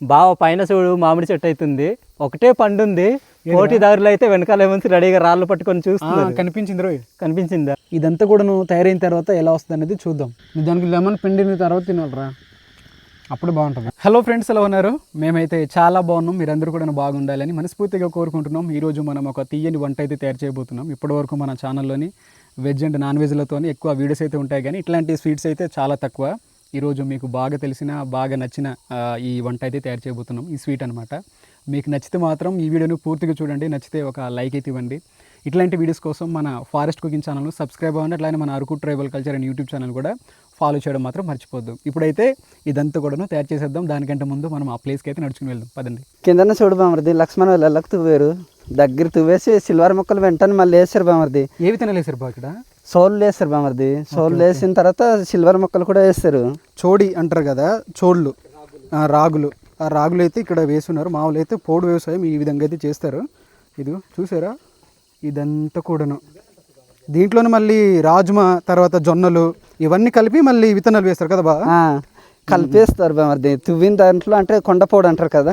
బావ పైన చూడు మామిడి చెట్టు అవుతుంది ఒకటే పండు ఉంది పోటీదారులు అయితే వెనకాల ఏమంది? రెడీగా రాళ్ళు పట్టుకొని చూస్తున్నారు కనిపించింది రోయ్. కనిపించిందా? ఇదంతా కూడాను తయారైన తర్వాత ఎలా వస్తుంది అనేది చూద్దాం. నువ్వు దానికి లెమన్ పిండిన తర్వాత తినాలరా. అప్పుడు బాగుంటుంది. హలో ఫ్రెండ్స్ ఎలా ఉన్నారు? మేమైతే చాలా బాగున్నాం. మీరందరూ కూడా బాగుండాలని మనస్ఫూర్తిగా కోరుకుంటున్నాం. ఈరోజు మనం ఒక తీయని వంట అయితే తయారు చేయబోతున్నాం. ఇప్పటివరకు మన ఛానల్లోని వెజ్ అండ్ నాన్ వెజ్లతో ఎక్కువ వీడియోస్ అయితే ఉంటాయి కానీ ఇట్లాంటి స్వీట్స్ అయితే చాలా తక్కువ. ఈరోజు మీకు బాగా తెలిసిన బాగా నచ్చిన ఈ వంట అయితే తయారు చేయబోతున్నాం. ఈ స్వీట్ అనమాట మీకు నచ్చితే మాత్రం ఈ వీడియోని పూర్తిగా చూడండి. నచ్చితే ఒక లైక్ అయితే ఇవ్వండి. ఇట్లాంటి వీడియోస్ కోసం మన ఫారెస్ట్ కుకింగ్ ఛానల్ సబ్స్క్రైబ్ అవ్వండి. అట్లానే మన Araku tribal culture and YouTube channel కూడా ఫాలో చేయడం మాత్రం మర్చిపోద్దు. ఇప్పుడైతే ఇదంతా కూడాను తయారు చేసేద్దాం. దానికంటే ముందు మనం ఆ ప్లేస్కి అయితే నడుచుకుని వెళ్దాం. పదండి. కిందన చూడు బామర్ది లక్ష్మణ్ వెళ్ళకు తువ్వేరు. దగ్గర తువ్వేసి సిల్వర్ ముక్కలు వెంటనే మళ్ళీ వేసారు బామర్ది. ఏ విధంగా లేసారు బా ఇక్కడ? సోళ్ళు వేస్తారు బామర్ది సోళ్ళు వేసిన తర్వాత సిల్వర్ ముక్కలు కూడా వేస్తారు. చోడి అంటారు కదా చోళ్ళు రాగులు. ఆ రాగులు అయితే ఇక్కడ వేస్తున్నారు. మామూలు అయితే పోడు వ్యవసాయం ఈ విధంగా అయితే చేస్తారు. ఇది చూసారా? ఇదంతా కూడాను. దీంట్లోనే మళ్ళీ రాజ్మా తర్వాత జొన్నలు ఇవన్నీ కలిపి మళ్ళీ విత్తనాలు వేస్తారు కదా బా? ఆ, కలిపేస్తారు బామర్ది తువ్విన దాంట్లో అంటే కొండపోడు అంటారు కదా?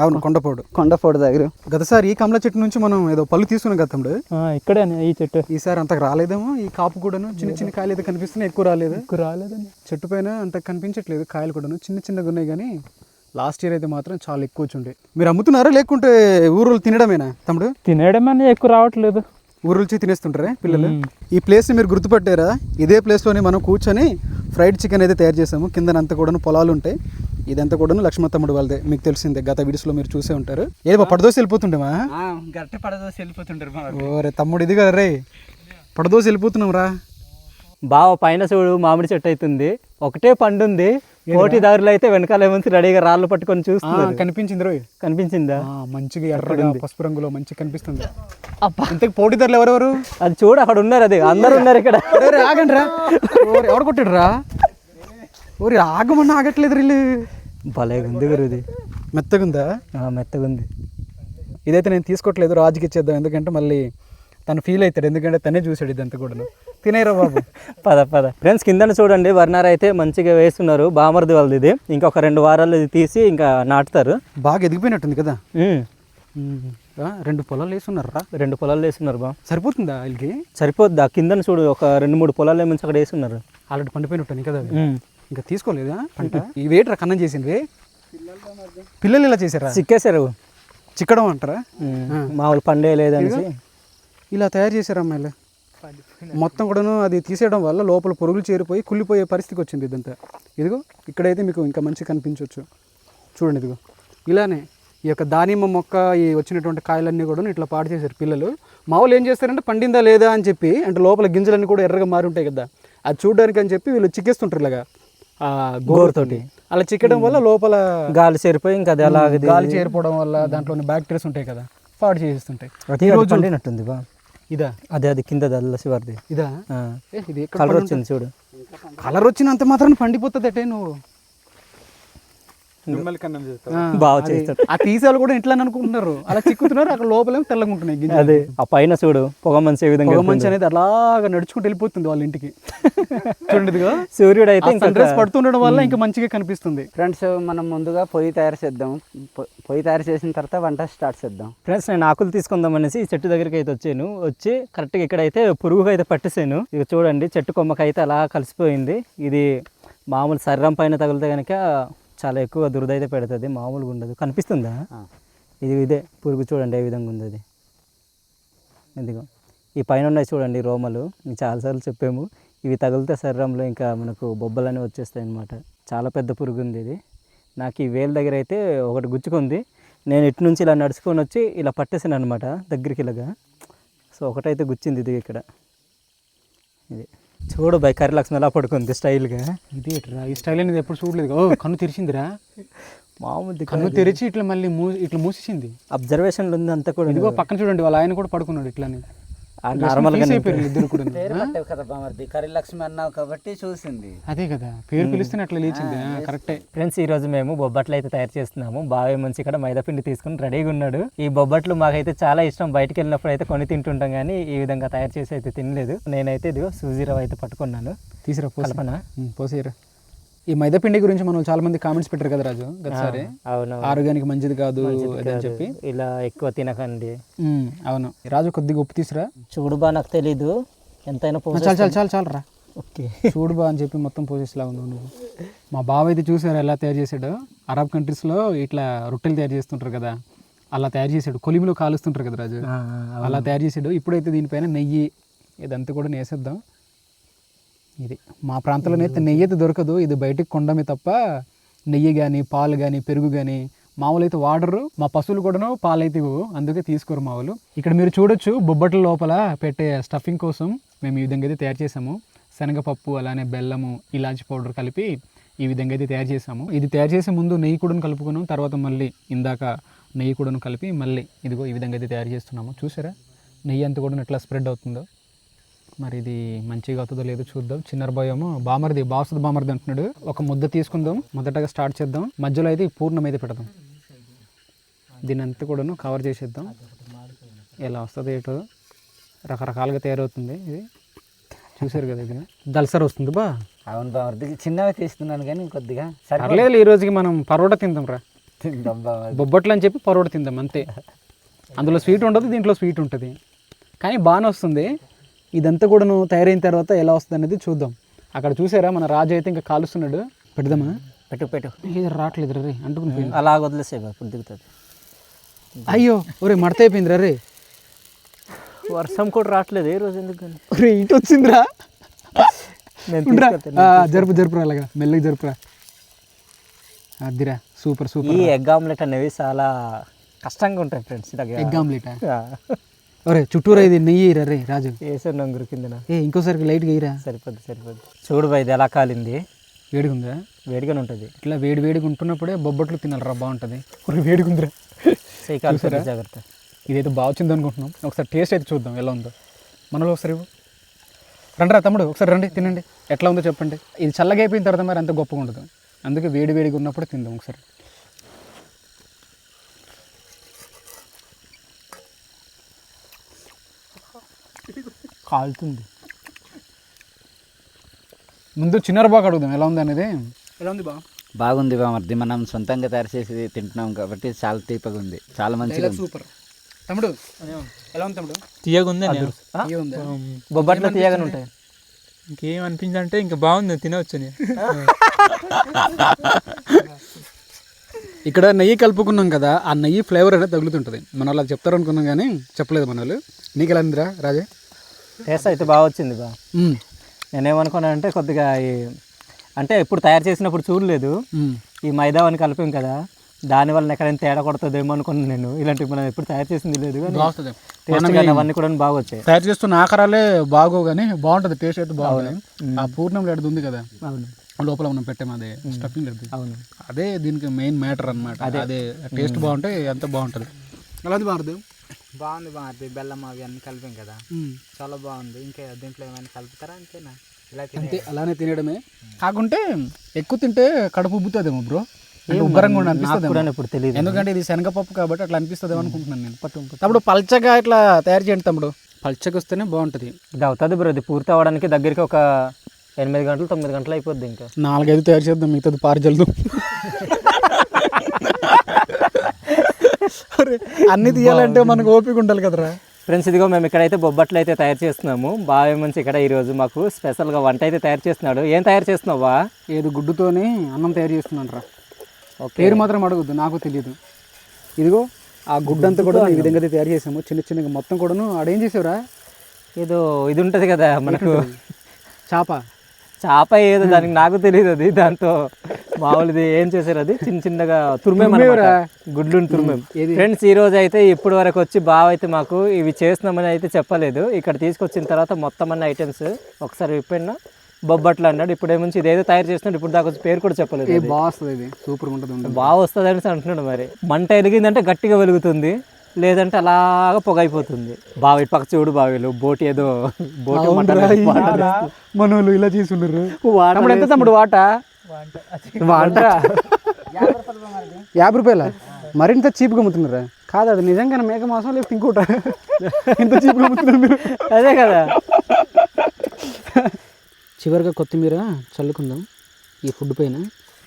అవును కొండపోడు. కొండపోడు దగ్గర. గతసారి ఈ కమల చెట్టు నుంచి మనం ఏదో పళ్ళు తీసుకున్నాం ఆ, ఇక్కడే ఈ చెట్టు. ఈసారి అంతకు రాలేదేమో ఈ కాపు కూడాను చిన్న చిన్న కాయలు అయితే కనిపిస్తున్నాయి ఎక్కువ రాలేదు. ఎక్కువ రాలేదండి. చెట్టు పైన అంత కనిపించట్లేదు కాయలు కూడాను చిన్న చిన్నగా ఉన్నాయి కానీ లాస్ట్ ఇయర్ అయితే మాత్రం చాలా ఎక్కువ వచ్చుండే. మీరు అమ్ముతున్నారా లేకుంటే ఊరులు తినడమేనా తమ్ముడు? అనేది ఎక్కువ రావట్లేదు. ఊరుల్చి తినేస్తుంటారా పిల్లలు? ఈ ప్లేస్ మీరు గుర్తుపట్టారా? ఇదే ప్లేస్లోనే మనం కూర్చొని ఫ్రైడ్ చికెన్ అయితే తయారు చేసాము కిందనంతా కూడాను పొలాలు ఉంటాయి. ఇదంతా కూడాను లక్ష్మణ తమ్ముడు వాళ్ళదే. మీకు తెలిసిందే గత వీడియోస్లో మీరు చూసే ఉంటారు. ఏదో పడదోసి వెళ్ళిపోతుండేమా? గట్ట పడదోసి వెళ్ళిపోతుంటారు ఓరే తమ్ముడు ఇది కదా రే. పడదోసి వెళ్ళిపోతున్నాం రా బావ పైన చూడు మామిడి చెట్టు అవుతుంది. ఒకటే పండు ఉంది. పోటీదారులు అయితే వెనకాల ఏమంది రెడీగా రాళ్ళు పట్టుకొని చూస్తున్నారు. కనిపించింది రోయ్. కనిపించిందా? ఆ, మంచిగా ఎర్రగా పసుపు రంగులో మంచిగా కనిపిస్తుంది. ఇంతకు పోటీదారులు ఎవరెవరు? అది చూడు అక్కడ ఉన్నారు అది. అందరు ఉన్నారు ఇక్కడ. ఆగండి రా ఎవడు కొట్టాడు రా ఓరి ఆగమన్నా ఆగట్లేదు రీళ్ళు భలే ఉంది గురు ఇది మెత్తగుందా? ఆ, మెత్తగా ఉంది ఇదైతే నేను తీసుకోవట్లేదు రాజుకి ఇచ్చేద్దాం. ఎందుకంటే మళ్ళీ తను ఫీల్ అవుతాడు. ఎందుకంటే తనే చూసాడు ఇదంతా కూడా తినేరా బాబు? పద పద. ఫ్రెండ్స్ కింద చూడండి. వర్ణార్ అయితే మంచిగా వేస్తున్నారు. బామర్ది వాళ్ళది ఇది. ఇంకొక రెండు వారాలు ఇది తీసి ఇంకా నాటుతారు. బాగా ఎదిగిపోయినట్టుంది కదా? రెండు పొలాలు వేసున్నారు రా రెండు పొలాలు వేస్తున్నారు బా. సరిపోతుందా వీళ్ళకి? సరిపోద్ది? కింద చూడు ఒక రెండు మూడు పొలాలు ఏమించి అక్కడ వేస్తున్నారు. ఆల్రెడీ పండిపోయినట్టు కదా. ఇంకా తీసుకోలేదా పంట? ఈ వేట్రా కన్నం చేసింది. పిల్లలు ఇలా చేశారా? చిక్కేశారు. చిక్కడం అంటారా. మామూలు పండే లేదనేసి ఇలా తయారు చేశారు అమ్మాయిలు. మొత్తం కూడాను అది తీసేయడం వల్ల లోపల పురుగులు చేరిపోయి కుళ్ళిపోయే పరిస్థితికి వచ్చింది ఇదంతా. ఇదిగో ఇక్కడైతే మీకు ఇంకా మంచి కనిపించవచ్చు చూడండి ఇదిగో. ఇలానే ఈ యొక్క దానిమ్మ మొక్క ఈ వచ్చినటువంటి కాయలన్నీ కూడా ఇట్లా పాడు చేశారు పిల్లలు. మామూలు ఏం చేస్తారంటే పండిందా లేదా? అని చెప్పి అంటే లోపల గింజలన్నీ కూడా ఎర్రగా మారి ఉంటాయి కదా. అది చూడడానికి అని చెప్పి వీళ్ళు చిక్కేస్తుంటారు ఇలాగా ఆ గోరుతోటి అలా చిక్కడం వల్ల లోపల గాలి చేరిపోయి ఇంకా అది అలాగే గాలి చేరిపోవడం వల్ల దాంట్లోని బ్యాక్టీరియాస్ ఉంటాయి కదా పాడు చేసేస్తుంటాయి. అది పండినట్టుంది బా. ఇదా? అదే అది కింద దల్ల శివారిది. ఇదా? కలర్ వచ్చింది చూడు. కలర్ వచ్చినంత మాత్రం పండిపోతుంది అటే నువ్వు. బాగా చేస్తాడు ఆ తీసాలు కూడా ఇంట్లో అనుకుంటున్నారు. అలా చిక్కుతున్నారు అక్కడ లోపలేమో తెల్లగా ఉంటున్నాయి గింజలు. అదే ఆ పైన చూడు పొగ మంచి ఏ విధంగా పొగ మంచి అనేది అలాగా నడుచుకుంటూ వెళ్ళిపోతుంది వాళ్ళ ఇంటికి. చూడండి ఇదిగో. సూర్యుడు అయితే సన్ రైజ్ పడుతుండడం వల్ల ఇంకా మంచిగా కనిపిస్తుంది. ఫ్రెండ్స్ మనం ముందుగా పొయ్యి తయారు చేద్దాం. పొయ్యి తయారు చేసిన తర్వాత వంట స్టార్ట్ చేద్దాం. ఫ్రెండ్స్ నేను ఆకులు తీసుకుందాం అనేసి చెట్టు దగ్గరికి అయితే వచ్చాను. వచ్చి కరెక్ట్గా ఇక్కడైతే పురుగుగా అయితే పట్టేసాను. ఇక చూడండి చెట్టు కొమ్మకి అయితే అలా కలిసిపోయింది. ఇది మామూలు శరీరం పైన తగిలితే కనుక చాలా ఎక్కువ దురద అయితే పెడుతుంది మామూలుగా ఉండదు. కనిపిస్తుందా? ఇది ఇదే పురుగు చూడండి ఏ విధంగా ఉంది అది ఇదిగో ఈ పైన ఉన్నాయి చూడండి రోమలు. మీకు చాలాసార్లు చెప్పాము. ఇవి తగిలితే శరీరంలో ఇంకా మనకు బొబ్బలన్నీ వచ్చేస్తాయి అన్నమాట. చాలా పెద్ద పురుగు ఉంది ఇది. నాకు ఈ వేలు దగ్గర అయితే ఒకటి గుచ్చుకుంది. నేను ఇటు నుంచి ఇలా నడుచుకొని వచ్చి ఇలా పట్టేసాను అనమాట దగ్గరికి ఇలాగా. సో ఒకటైతే గుచ్చింది ఇది ఇక్కడ. ఇది. చూడు బై కర్రీ లక్ష్మి ఎలా పడుకుంది స్టైల్గా. ఇది ఎట్రా? ఈ స్టైల్ అనేది ఎప్పుడు చూడలేదు. ఓ కన్ను తెరిచిందిరా. మామూలు కన్ను తెరిచి ఇట్లా మళ్ళీ మూ ఇట్లా మూసేసింది. అబ్జర్వేషన్లు ఉంది అంతా కూడా. ఇదిగో పక్కన చూడండి వాళ్ళ ఆయన కూడా పడుకున్నాడు ఇట్లానే. లక్ష్మి అన్నావు కాబట్టి చూసింది. అదే కదా. పేరు పిలిస్తేనే అట్లా లేచింది. కరెక్టే. ఫ్రెండ్స్ ఈ రోజు మేము బొబ్బట్లు అయితే తయారు చేస్తున్నాము. బాగా మంచి ఇక్కడ మైదా పిండి తీసుకుని రెడీగా ఉన్నాడు. ఈ బొబ్బట్లు మాకైతే చాలా ఇష్టం. బయటికి వెళ్ళినప్పుడు అయితే కొని తింటుంటాం కానీ ఈ విధంగా తయారు చేసి అయితే తినలేదు. నేనైతే ఇదిగో సూజీ రవ్వ అయితే పట్టుకున్నాను. తీసిరా కలపనా. పోసేయరా ఈ మైదాపిండి గురించి మనం చాలా మంది కామెంట్స్ పెట్టారు కదా రాజు గతసారి అవును ఆరోగ్యానికి మంచిది కాదు అదని చెప్పి. ఇలా ఎక్కువ తినకండి. అవును. రాజు కొద్దిగా ఉప్పు తీసురా. చూడు బా నాకు తెలీదు. ఎంతైనా చాలు చాలు చాలు చాలు రా. ఓకే. చూడు బా అని చెప్పి మొత్తం పోసేసిలా ఉన్నావు నువ్వు. మా బావ అయితే చూసారు ఎలా తయారు చేశాడు? అరబ్ కంట్రీస్లో ఇట్లా రొట్టెలు తయారు చేస్తుంటారు కదా అలా తయారు చేశాడు. కొలిమిలో కాలుస్తుంటారు కదా రాజు. అలా తయారు చేసాడు ఇప్పుడైతే దీనిపైన నెయ్యి ఇదంతా కూడా నేసేద్దాం. ఇది. మా ప్రాంతంలో అయితే నెయ్యి అయితే దొరకదు. ఇది బయటికి కొండమే తప్ప నెయ్యి కానీ పాలు కానీ పెరుగు కానీ మామూలు అయితే వాడరు. మా పశువులు కూడాను పాలైతే ఇవ్వవు. అందుకే తీసుకోరు మావులు ఇక్కడ మీరు చూడొచ్చు బొబ్బట్ల లోపల పెట్టే స్టఫింగ్ కోసం మేము ఈ విధంగా అయితే తయారు చేసాము శనగపప్పు అలానే బెల్లము ఇలాచి పౌడర్ కలిపి ఈ విధంగా అయితే తయారు చేసాము ఇది తయారు చేసే ముందు నెయ్యి కూడను కలుపుకున్నాం. తర్వాత మళ్ళీ ఇందాక నెయ్యి కూడను కలిపి మళ్ళీ ఇదిగో ఈ విధంగా అయితే తయారు చేస్తున్నాము. చూసారా? నెయ్యి అంతా కూడా ఎట్లా స్ప్రెడ్ అవుతుందో. మరి ఇది మంచిగా అవుతుందో లేదో చూద్దాం. చిన్నర భయము బామర్ది బాసుది బామర్ది అంటున్నాడు. ఒక ముద్ద తీసుకుందాం మొదటగా స్టార్ట్ చేద్దాం. మధ్యలో అయితే పూర్ణం అయితే పెడదాం. దీని అంతా కూడాను కవర్ చేసేద్దాం. ఎలా వస్తుంది ఏటో రకరకాలుగా తయారవుతుంది ఇది. చూసారు కదా ఇది. దల్సర్ వస్తుంది బా. అవును బామర్ది చిన్నవి తీస్తున్నాను కానీ కొద్దిగా సరే పర్లేదు ఈ రోజుకి మనం పరోటా తిందాం రా. తిందాం బొబ్బట్లు అని చెప్పి పరోటా తిందాం అంతే. అందులో స్వీట్ ఉండదు దీంట్లో స్వీట్ ఉంటుంది. కానీ బాగానే వస్తుంది. ఇదంతా కూడాను తయారైన తర్వాత ఎలా వస్తుంది అనేది చూద్దాం. అక్కడ చూసారా? మన రాజు అయితే ఇంకా కాలుస్తున్నాడు. పెడదామా? పెట్టు పెట్టు. ఏది రావట్లేదు రే అంటుకుని అలా వదిలేసే బా ఇప్పుడు దిగుతుంది. అయ్యో ఒరే మడత అయిపోయింది రే వర్షం కూడా రావట్లేదు ఏ రోజు ఎందుకు? ఒరే ఇటు వచ్చిందిరా. జరుపు జరుపురా అలాగా. మెల్లగా జరుపురా. అదిరా సూపర్ సూపర్ ఈ ఎగ్ ఆమ్లెట్ అనేవి చాలా కష్టంగా ఉంటాయి ఫ్రెండ్స్. Egg omelette? ఒరే చుట్టూరా ఇది నెయ్యి రా రాజు వేసాను నంగురు కిందన? ఏ ఇంకోసారికి లైట్గా వేయరా? సరిపోద్ది సరిపోద్ది. చూడు బా ఇది ఎలా కాలింది. వేడిగా ఉందా వేడిగానే ఉంటుంది. ఇట్లా వేడి వేడిగా ఉంటున్నప్పుడే బొబ్బట్లు తినాలరా బాగుంటుంది. ఒరే వేడిగా ఉందిరా చేయి కాలుతుంది జాగ్రత్త. ఇదైతే బాగా వచ్చింది అనుకుంటున్నాం. ఒకసారి టేస్ట్ అయితే చూద్దాం ఎలా ఉందో. మనలో ఒకసారి. రండిరా తమ్ముడు ఒకసారి రండి తినండి. ఎట్లా ఉందో చెప్పండి. ఇది చల్లగా అయిపోయిన తర్వాత మరి అంత గొప్పగా ఉండదు. అందుకే వేడి వేడిగా ఉన్నప్పుడు తిందాం ఒకసారి. కాలుతుంది. ముందు చిన్నర బాగా అడుగుదాం ఎలా ఉంది అనేది? ఎలా ఉంది బా? బాగుంది బామర్ది మనం సొంతంగా తయారు చేసి తింటున్నాం కాబట్టి చాలా తీపగా ఉంది చాలా మంచిగా ఉంది. సూపర్ తమ్ముడు ఎలా ఉంది తమ్ముడు? తీయగుంది ఇవి ఉందా? బొబ్బట్లు తీయగానే ఉంటాయి. ఇంకేం అనిపించిందంటే ఇంకా బాగుంది తినవచ్చు ఇక్కడ నెయ్యి కలుపుకున్నాం కదా ఆ నెయ్యి ఫ్లేవర్ అనేది తగులుతుంటుంది. మనం అలా చెప్తారు అనుకున్నాం కానీ చెప్పలేదు మన వాళ్ళు నీకు ఎలా ఉందిరా రాజే? టేస్ట్ అయితే బాగా వచ్చింది బా. నేనేమనుకున్నానంటే కొద్దిగా ఈ అంటే ఇప్పుడు తయారు చేసినప్పుడు చూడలేదు. ఈ మైదావని కలిపాం కదా దాని వల్ల ఎక్కడైనా తేడా కొడుతుందేమో అనుకున్నాను నేను. ఇలాంటివి మనం ఎప్పుడు తయారు చేసింది లేదు కానీ అవన్నీ కూడా బాగా వచ్చాయి. తయారు చేస్తున్న ఆకారాలే బాగోవు కానీ బాగుంటుంది టేస్ట్ అయితే బాగుంది. ఆ పూర్ణం లడ్డు ఉంది కదా అవును. లోపల మనం పెట్టాం అదే స్టఫింగ్ లడ్డు. అవును. అదే దీనికి మెయిన్ మ్యాటర్ అన్నమాట. అదే. టేస్ట్ బాగుంటే ఎంత బాగుంటుంది. అలా బాగుంది బాగుంది బాగుంది బెల్లం అవి అన్ని కలిపాం కదా. చాలా బాగుంది. ఇంకా దీంట్లో ఏమైనా కలుపుతారా అంతేనా? ఇలా అంతే అలానే తినడమే కాకుంటే ఎక్కువ తింటే కడుపు ఉబ్బుతుందేమో బ్రో. అనిపిస్తుంది ఇప్పుడు తెలియదు ఎందుకంటే ఇది శనగపప్పు కాబట్టి అట్లా అనిపిస్తుంది అనుకుంటున్నాను నేను. తమ్ముడు పల్చగా ఇట్లా తయారు చేయండి తమ్ముడు. పల్చగా వస్తేనే బాగుంటుంది. ఇది అవుతుంది బ్రో ఇది పూర్తి అవ్వడానికి దగ్గరికి ఒక ఎనిమిది గంటలు తొమ్మిది గంటలు అయిపోద్ది ఇంకా. నాలుగైదు తయారు చేద్దాం మిగతాది పారు జల్దు అన్ని తీయాలంటే మనకు ఓపిక ఉండాలి కదరా. ఫ్రెండ్స్ ఇదిగో మేము ఇక్కడైతే బొబ్బట్లు అయితే తయారు చేస్తున్నాము. బాగా మంచి ఇక్కడ ఈరోజు మాకు స్పెషల్గా వంట అయితే తయారు చేస్తున్నాడు. ఏం తయారు చేస్తున్నావా? ఏదో గుడ్డుతోని అన్నం తయారు చేస్తున్నాను రా ఓకే. పేరు మాత్రం అడగద్దు నాకు తెలియదు ఇదిగో ఆ గుడ్డంతా కూడా ఈ విధంగా తయారు చేసాము. చిన్న చిన్నగా మొత్తం కూడాను. ఆడేం చేసావురా? ఏదో ఇది ఉంటుంది కదా మనకు. చేప. చేప ఏదో దానికి నాకు తెలియదు అది. దాంతో మామూలుది ఏం చేశారు అది? చిన్న చిన్నగా తురిమేమన్నమాట గుడ్లు తురిమేం. ఫ్రెండ్స్ ఈ రోజు అయితే ఇప్పటి వరకు వచ్చి బావ అయితే మాకు ఇవి చేస్తున్నామని అయితే చెప్పలేదు. ఇక్కడ తీసుకొచ్చిన తర్వాత మొత్తం అన్ని ఐటమ్స్ ఒకసారి విప్పిన బొబ్బట్లు అన్నాడు. ఇప్పుడు ఏముంచి ఇదేదో తయారు చేస్తున్నాడు. ఇప్పుడు దాకా వచ్చి పేరు కూడా చెప్పలేదు. బాగా వస్తుంది ఇది ఉంటుంది ఉంటుంది. బాగా వస్తుంది అనేసి అంటున్నాడు మరి. మంట ఎలిగిందంటే గట్టిగా వెలుగుతుంది. లేదంటే అలాగా పొగ అయిపోతుంది బావి ఇటు పక్క చూడు బావిలు బోటి ఏదో బోటి మంట మన వాళ్ళు ఇలా చేసి ఉండరు వాటర్ తమ్ముడు ఎంత తమ్ముడు వాట? వాట యాభై రూపాయల? మరింత చీప్గా అమ్ముతున్నారా? కాదు అది నిజంగానే మేక మాసం లేకపోతే ఇంకోట. ఇంత చీప్గా అమ్ముతున్నారు మీరు. అదే కదా. చివరిగా కొత్తిమీర చల్లుకుందాం. ఈ ఫుడ్ పైన.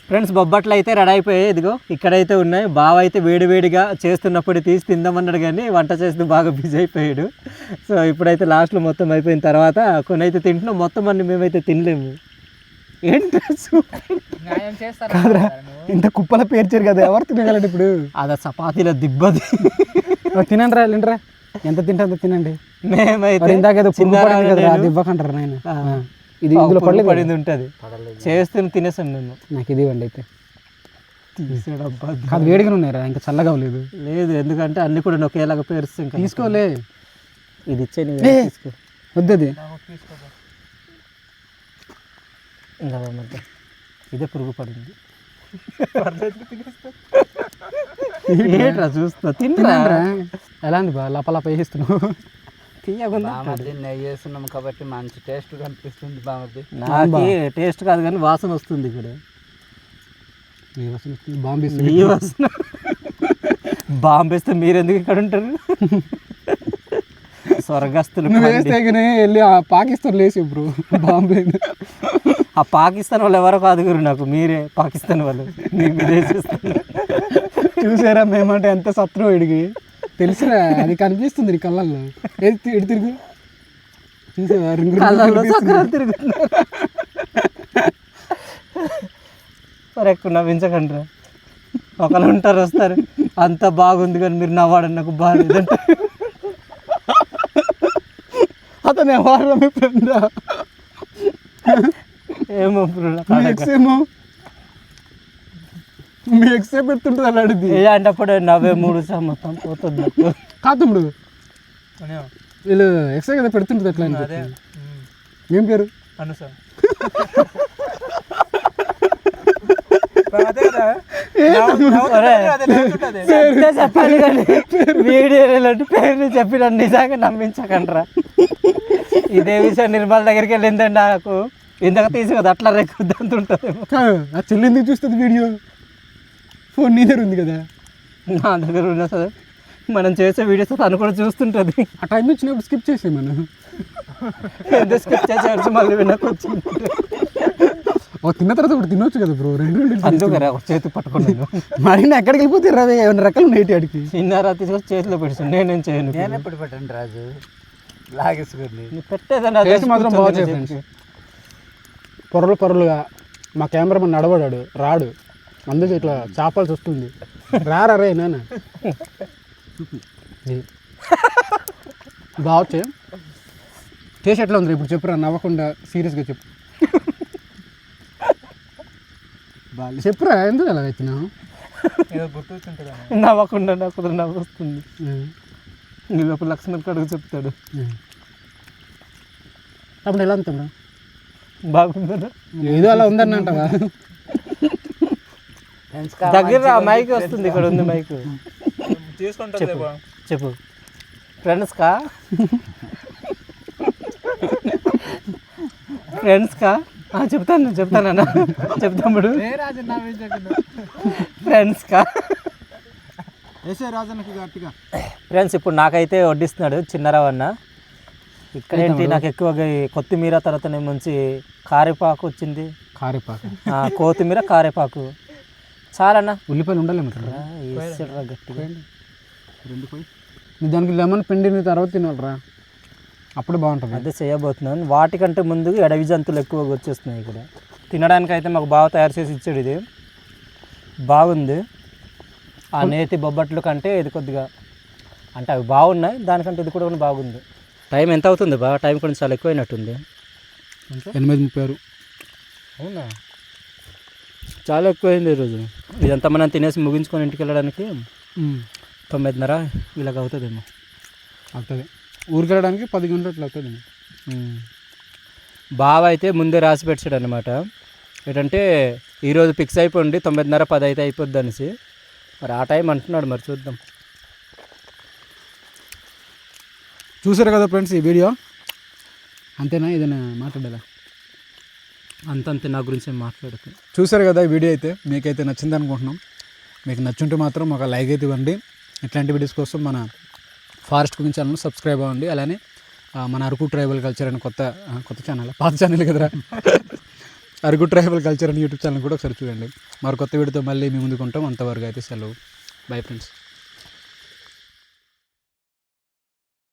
ఫ్రెండ్స్ బొబ్బట్లు అయితే రెడీ అయిపోయాయి. ఇదిగో ఇక్కడైతే ఉన్నాయి. బావ అయితే వేడివేడిగా చేస్తున్నప్పుడు తీసి తిందామన్నాడు కానీ వంట చేస్తూ బాగా బిజీ అయిపోయాడు. సో ఇప్పుడైతే లాస్ట్లో మొత్తం అయిపోయిన తర్వాత కొన్ని అయితే తింటున్నాం. మొత్తం అన్ని మేమైతే తినలేము. ఏంటి కాదురా ఇంత కుప్పల పేర్చారు కదా ఎవరు తినగలడు ఇప్పుడు? అద చపాతీల దిబ్బది. తినండి రా తింటరా ఎంత తింటే అంత తినండి. మేమైతే ఇందాక ఏదో అది నేను, ఇది ఇందులో పడలేదు. పడింది ఉంటుంది. చేస్తున్న తినేసాను నేను నాకు ఇది ఇవ్వండి అయితే. తీసాడబ్బా కాదు వేడిగా ఉన్నాయిరా ఇంకా చల్లగా అవ్వలేదు. లేదు ఎందుకంటే అన్ని కూడా ఒకేలాగా పేరుస్తాం ఇంకా తీసుకోలే. ఇది ఇచ్చే! తీసుకో. వద్దది ఇదే పురుగు పడింది. ఏంట్రా చూస్తా తింటరా తినండిరా. ఎలా ఉంది బా? లప లప వేసిస్తున్నావు బామర్ది నెయ్యి వేస్తున్నాం కాబట్టి మంచి టేస్ట్ కనిపిస్తుంది బామర్ది నాకు టేస్ట్ కాదు కానీ వాసన వస్తుంది ఇక్కడ. బాంబే నెయ్యి వాసన. బాంబేస్తే మీరెందుకు ఇక్కడ ఉంటారు? స్వర్గస్తులు నువ్వు పంది. వేస్తే కానీ వెళ్ళి ఆ పాకిస్తాన్ లేచి బ్రో బాంబే. ఆ పాకిస్తాన్ వాళ్ళు ఎవరో కాదు గురు నాకు? మీరే పాకిస్తాన్ వాళ్ళు. మీ విదేశిస్తారు చూసారా మేమంటే ఎంత సత్రం ఇడికి? తెలుసురా అది కనిపిస్తుంది నీ కళ్ళల్లో. ఏది ఇటు తిరుగు. చూసావా? రింగు రింగు కళ్ళల్లో కనిపిస్తుంది. చక్రాలు తిరుగుతున్నారు మరి ఎక్కువ నవ్వించకండి ఒకళ్ళు ఉంటారు వస్తారు. అంత బాగుంది కానీ మీరు నవ్వడం నాకు బాగాలేదంటే అతను ఎవరు మీ ఫ్రెండ్ ఏమో ఏమో? మీ ఎక్స్ పెడుతుంటుంది అలాంటిది ఏ అంటే అప్పుడు నవ్వే మూడు సా మొత్తం పోతుంది కాతమ్ముడు వీళ్ళు ఎక్స్ కదా పెడుతుంటుంది అట్లా అని. ఏం పేరు? అను సార్. చెప్పాలి కానీ వీడియో పేరు చెప్పి నన్ను నిజంగా నమ్మించకండ్రా. ఇదే విషయం నిర్మల్ దగ్గరికి వెళ్ళిందండి నాకు ఇందాక తీసి కదా అట్లా ఉంటుందేమో కాదు, ఆ చెల్లింది చూస్తుంది వీడియో. ఫోన్ నీ దగ్గర ఉంది కదా? నా దగ్గర ఉన్న సరే. మనం చేసే వీడియోస్ తను కూడా చూస్తుంటుంది. ఆ టైం వచ్చినప్పుడు స్కిప్ చేసే మనం. ఎందుకు స్కిప్ చేసేవారు మళ్ళీ వెనక్కి వచ్చింది ఒక తిన్న తర్వాత ఒకటి తినొచ్చు కదా బ్రో? రెండు రెండు అందుకరే ఒక చేతి పట్టుకున్నాను. మరి నా ఎక్కడికి వెళ్ళిపోతే రవి ఏమైనా రకాలు ఉన్నాయి ఆడికి చిన్నారా తీసుకొచ్చి చేతిలో పెడుతుంది నేనేం చేయను. నేను ఎప్పుడు పెట్టండి రాజు? లాగేసుకొని నీ పెట్టేదని అదే టేస్ట్ మాత్రం బాగా పొరలు పొరలుగా మా కెమెరామన్ నడవడాడు రాడు. అందుకే ఇట్లా చేపాల్సి వస్తుంది రారా రే నాన్న. బాగొచ్చే టేస్ట్ ఎట్లా ఉంది ఇప్పుడు చెప్పురా నవ్వకుండా సీరియస్గా చెప్పు. చెప్పురా ఎందుకు అలా వచ్చినావు ఏదో గుర్తుంటుంది నవ్వకుండా నాకు నవ్వు వస్తుంది నీ లోపల లక్ష్మణ్ కడుగు చెప్తాడు. అప్పుడు ఎలా అంటాం బాగుందా? ఏదో అలా ఉందని అంటావా దగ్గర మైక్ వస్తుంది ఇక్కడ ఉంది మైక్. చెప్పు ఫ్రెండ్స్ కా? ఫ్రెండ్స్ కా? ఆ, చెప్తాను చెప్తానన్నా చెప్తాముడు నవ్వించకుండా ఫ్రెండ్స్ ఇప్పుడు నాకైతే వడ్డిస్తున్నాడు చిన్నరావు అన్న. ఇక్కడేంటి నాకు ఎక్కువగా కొత్తిమీర తర్వాత మంచి కారేపాకు వచ్చింది. కారేపాకు. ఆ, కొత్తిమీర కారేపాకు. చాలన్నా. ఉల్లిపాయలు ఉండాలి మరి గట్టిగా. దానికి లెమన్ పిండిన తర్వాత తినాలిరా. అప్పుడు బాగుంటుంది. అదే చేయబోతున్నాను. వాటికంటే ముందు అడవి జంతువులు ఎక్కువగా వచ్చేస్తున్నాయి ఇక్కడ. తినడానికి అయితే మాకు బాగా తయారు చేసి ఇచ్చాడు ఇది. బాగుంది. ఆ నేతి బొబ్బట్లు కంటే ఇది కొద్దిగా అంటే అవి బాగున్నాయి. దానికంటే ఇది కూడా బాగుంది. టైం ఎంత అవుతుంది బా టైం కొంచెం చాలా ఎక్కువైనట్టుంది. ఎనిమిది ముప్పై ఆరు. అవునా? చాలా ఎక్కువైంది ఈరోజు ఇదంతా మనం తినేసి ముగించుకొని ఇంటికి వెళ్ళడానికి తొమ్మిదిన్నర ఇలాగ అవుతుందేమో. అవుతుంది. ఊరికి వెళ్ళడానికి పది గంటలు అట్లా అవుతుంది. బావ అయితే ముందే రాసి పెట్టాడు అనమాట ఏంటంటే ఈరోజు ఫిక్స్ అయిపోండి తొమ్మిదిన్నర పది అయితే అయిపోద్ది అనేసి. మరి ఆ టైం అంటున్నాడు మరి చూద్దాం. చూసారు కదా ఫ్రెండ్స్ ఈ వీడియో? అంతేనా? ఏదైనా మాట్లాడాలా? అంతంత నా గురించి ఏం మాట్లాడుతుంది చూసారు కదా ఈ వీడియో అయితే మీకైతే నచ్చింది అనుకుంటున్నాం. మీకు నచ్చుంటే మాత్రం ఒక లైక్ అయితే ఇవ్వండి. ఇట్లాంటి వీడియోస్ కోసం మన ఫారెస్ట్ కుకింగ్ ఛానల్ సబ్స్క్రైబ్ అవ్వండి. అలానే మన అరకు ట్రైబల్ కల్చర్ అని కొత్త కొత్త ఛానల్ పాత ఛానల్ కదరా? అరకు ట్రైబల్ కల్చర్ అని యూట్యూబ్ ఛానల్ కూడా ఒకసారి చూడండి. మరి కొత్త వీడియోతో మళ్ళీ మీ ముందుకుంటాం అంతవరకు అయితే సెలవు. Bye friends